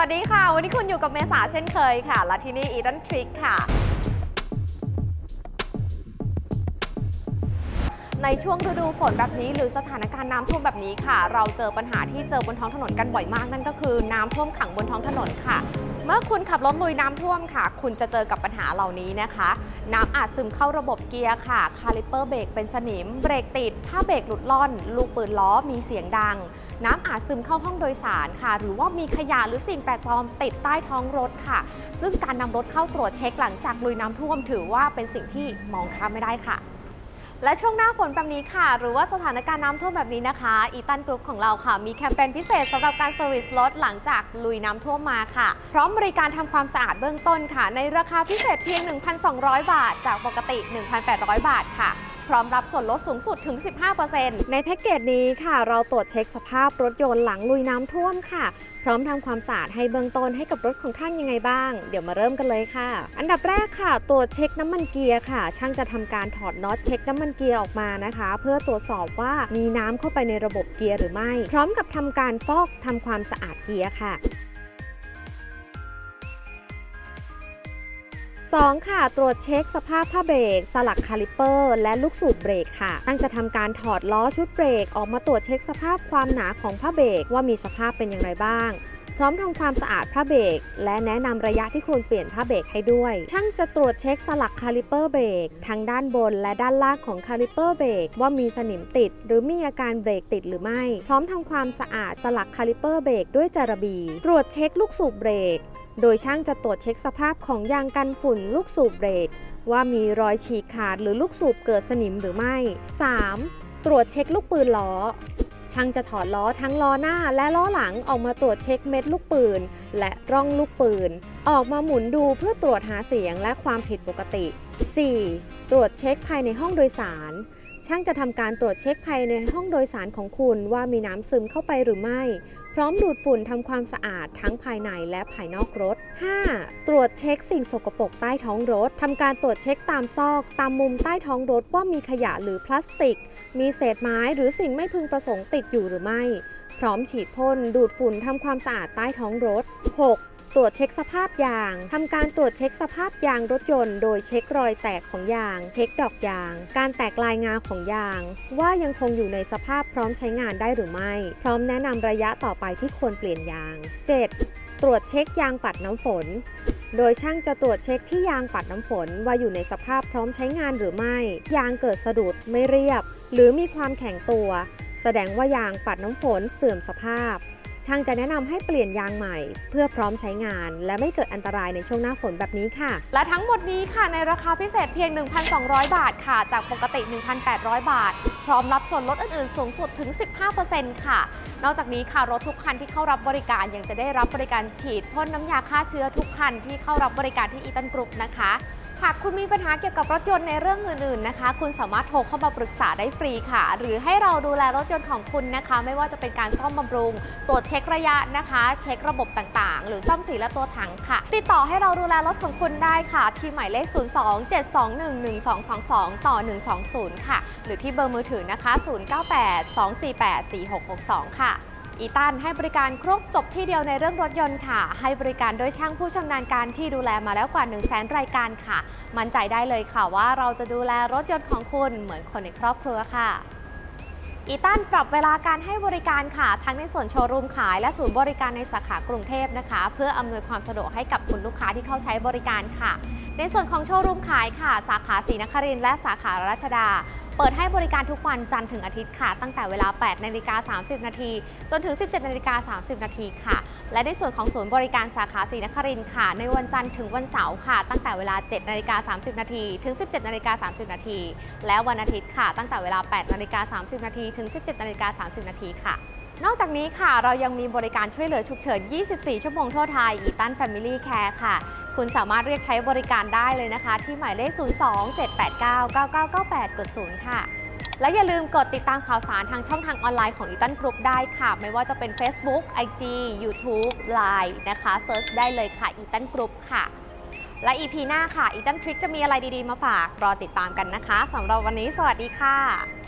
วัสดีค่ะ วันนี้คุณอยู่กับเมษาเช่นเคยค่ะ และที่นี่อีดันทริกค่ะ ในช่วงฤดูฝนแบบนี้หรือสถานการณ์น้ำท่วมแบบนี้ค่ะ เราเจอปัญหาที่เจอบนท้องถนนกันบ่อยมากนั่นก็คือน้ำท่วมขังบนท้องถนนค่ะเมื่อคุณขับรถลุยน้ำท่วมค่ะ คุณจะเจอกับปัญหาเหล่านี้นะคะ น้ำอาจซึมเข้าระบบเกียร์ค่ะ คาลิปเปอร์เบรกเป็นสนิม เบรกติด ผ้าเบรกหลุดล่อน ลูกปืนล้อมีเสียงดัง น้ำอาจซึมเข้าห้องโดยสารค่ะ หรือว่ามีขยะหรือสิ่งแปลกปลอมติดใต้ท้องรถค่ะ ซึ่งการนำรถเข้าตรวจเช็คหลังจากลุยน้ำท่วมถือว่าเป็นสิ่งที่มองข้ามไม่ได้ค่ะและช่วงหน้าฝนแบบนี้ค่ะ หรือว่าสถานการณ์น้ำท่วมแบบนี้นะคะ อีตันกรุ๊ปของเราค่ะ มีแคมเปญพิเศษสำหรับการเซอร์วิสรถหลังจากลุยน้ำท่วมมาค่ะ พร้อมบริการทำความสะอาดเบื้องต้นค่ะ ในราคาพิเศษเพียง 1,200 บาท จากปกติ 1,800 บาทค่ะ พร้อมรับส่วนลดสูงสุดถึง 15%ในแพ็กเกจนี้ค่ะ เราตรวจเช็คสภาพรถยนต์หลังลุยน้ำท่วมค่ะ พร้อมทำความสะอาดให้เบื้องต้นให้กับรถของท่านยังไงบ้าง เดี๋ยวมาเริ่มกันเลยค่ะ อันดับแรกค่ะ ตรวจเช็คน้ำมันเกียร์ค่ะ ช่างจะทำการถอดน็อตเช็คน้ำมันเกียร์ออกมานะคะ เพื่อตรวจสอบว่ามีน้ำเข้าไปในระบบเกียร์หรือไม่ พร้อมกับทำการฟอกทำความสะอาดเกียร์ค่ะ 2. ค่ะ ตรวจเช็คสภาพผ้าเบรก สลักคาลิปเปอร์ และลูกสูบเบรกค่ะตั้งจะทำการถอดล้อชุดเบรกออกมาตรวจเช็คสภาพความหนาของผ้าเบรกว่ามีสภาพเป็นอย่างไรบ้าง พร้อมทำความสะอาดผ้าเบรกและแนะนำระยะที่ควรเปลี่ยนผ้าเบรกให้ด้วย ช่างจะตรวจเช็คสลักคาลิเปอร์เบรกทั้งด้านบนและด้านล่างของคาลิเปอร์เบรกว่ามีสนิมติด หรือมีอาการเบรกติดหรือไม่ พร้อมทำความสะอาดสลักคาลิเปอร์เบรกด้วยจารบี ตรวจเช็คลูกสูบเบรก โดยช่างจะตรวจเช็คสภาพของยางกันฝุ่นลูกสูบเบรกว่ามีรอยฉีกขาดหรือลูกสูบเกิดสนิมหรือไม่ 3. ตรวจเช็คลูกปืนล้อ ช่างจะถอดล้อทั้งล้อหน้าและล้อหลังออกมาตรวจเช็คเม็ดลูกปืน และร่องลูกปืน ออกมาหมุนดูเพื่อตรวจหาเสียงและความผิดปกติ 4. ตรวจเช็คภายในห้องโดยสาร ช่างจะทำการตรวจเช็คภายในห้องโดยสารของคุณว่ามีน้ำซึมเข้าไปหรือไม่ พร้อมดูดฝุ่นทำความสะอาดทั้งภายในและภายนอกรถ 5. ตรวจเช็คสิ่งสกปรกใต้ท้องรถทำการตรวจเช็คตามซอก ตามมุมใต้ท้องรถว่ามีขยะหรือพลาสติก มีเศษไม้หรือสิ่งไม่พึงประสงค์ติดอยู่หรือไม่ พร้อมฉีดพ่นดูดฝุ่นทำความสะอาดใต้ท้องรถ 6. ตรวจเช็คสภาพยางทำการตรวจเช็คสภาพยางรถยนต์ โดยเช็ครอยแตกของยาง เช็คดอกยาง การแตกลายงาของยาง ว่ายังคงอยู่ในสภาพพร้อมใช้งานได้หรือไม่ พร้อมแนะนำระยะต่อไปที่ควรเปลี่ยนยาง 7. ตรวจเช็คยางปัดน้ำฝนโดยช่างจะตรวจเช็คที่ยางปัดน้ำฝนว่าอยู่ในสภาพพร้อมใช้งานหรือไม่ ยางเกิดสะดุดไม่เรียบ หรือมีความแข็งตัว แสดงว่ายางปัดน้ำฝนเสื่อมสภาพ ช่างจะแนะนำให้เปลี่ยนยางใหม่ เพื่อพร้อมใช้งาน และไม่เกิดอันตรายในช่วงหน้าฝนแบบนี้ค่ะ และทั้งหมดนี้ค่ะในราคาพิเศษเพียง 1,200 บาทค่ะ จากปกติ 1,800 บาท พร้อมรับส่วนลดอื่นๆ สูงสุดถึง 15%ค่ะ นอกจากนี้ค่ะรถทุกคันที่เข้ารับบริการยังจะได้รับบริการฉีดพ่นน้ำยาฆ่าเชื้อทุกคันที่เข้ารับบริการที่อีตันกรุ๊ปนะคะ หากคุณมีปัญหาเกี่ยวกับรถยนต์ในเรื่องอื่นๆนะคะ คุณสามารถโทรเข้ามาปรึกษาได้ฟรีค่ะ หรือให้เราดูแลรถยนต์ของคุณนะคะ ไม่ว่าจะเป็นการซ่อมบำรุง ตรวจเช็คระยะนะคะ เช็คระบบต่างๆ หรือซ่อมสีและตัวถังค่ะ ติดต่อให้เราดูแลรถของคุณได้ค่ะ ที่หมายเลข 02-721-1222 ต่อ 120 ค่ะ หรือที่เบอร์มือถือนะคะ 098-248-4662 ค่ะ อีตันให้บริการครบจบที่เดียวในเรื่องรถยนต์ค่ะ ให้บริการโดยช่างผู้ชำนาญการที่ดูแลมาแล้วกว่า 1 0 0 0 0แสนรายการค่ะ มั่นใจได้เลยค่ะว่าเราจะดูแลรถยนต์ของคุณเหมือนคนในครอบครัวค่ะอีตันปรับเวลาการให้บริการค่ะ ทั้งในส่วนโชว์รูมขายและศูนย์บริการในสาขากรุงเทพนะคะ เพื่ออำนวยความสะดวกให้กับคุณลูกค้าที่เข้าใช้บริการค่ะ ในส่วนของโชว์รูมขายค่ะ สาขาศรีนครินทร์และสาขารัชดา เปิดให้บริการทุกวันจันทร์ถึงอาทิตย์ค่ะ ตั้งแต่เวลา 8 นาฬิกา 30 นาที จนถึง 17 นาฬิกา 30 นาทีค่ะ และในส่วนของศูนย์บริการสาขาศรีนครินทร์ค่ะ ในวันจันทร์ถึงวันเสาร์ค่ะ ตั้งแต่เวลา 7 นาฬิกา 30 นาที ถึง 17 นาฬิกา 30 นาที และวันอาทิตย์ค่ะ ตั้งแต่เวลา 8 นาฬิกา 30 นาที ถึง 17 นาฬิกา 30 นาทีค่ะ นอกจากนี้ค่ะเรายังมีบริการช่วยเหลือฉุกเฉิน 24 ชั่วโมงทั่วไทยอีตัน Family Care ค่ะ คุณสามารถเรียกใช้บริการได้เลยนะคะ ที่หมายเลข 02-789-9998กด0ค่ะ และอย่าลืมกดติดตามข่าวสารทางช่องทางออนไลน์ของอีตันกรุ๊ปได้ค่ะ ไม่ว่าจะเป็น Facebook IG YouTube Line นะคะเซิร์ชได้เลยค่ะอีตันกรุ๊ปค่ะ และ EP หน้าค่ะอีตันทริกจะมีอะไรดีๆมาฝากรอติดตามกันนะคะสำหรับวันนี้สวัสดีค่ะ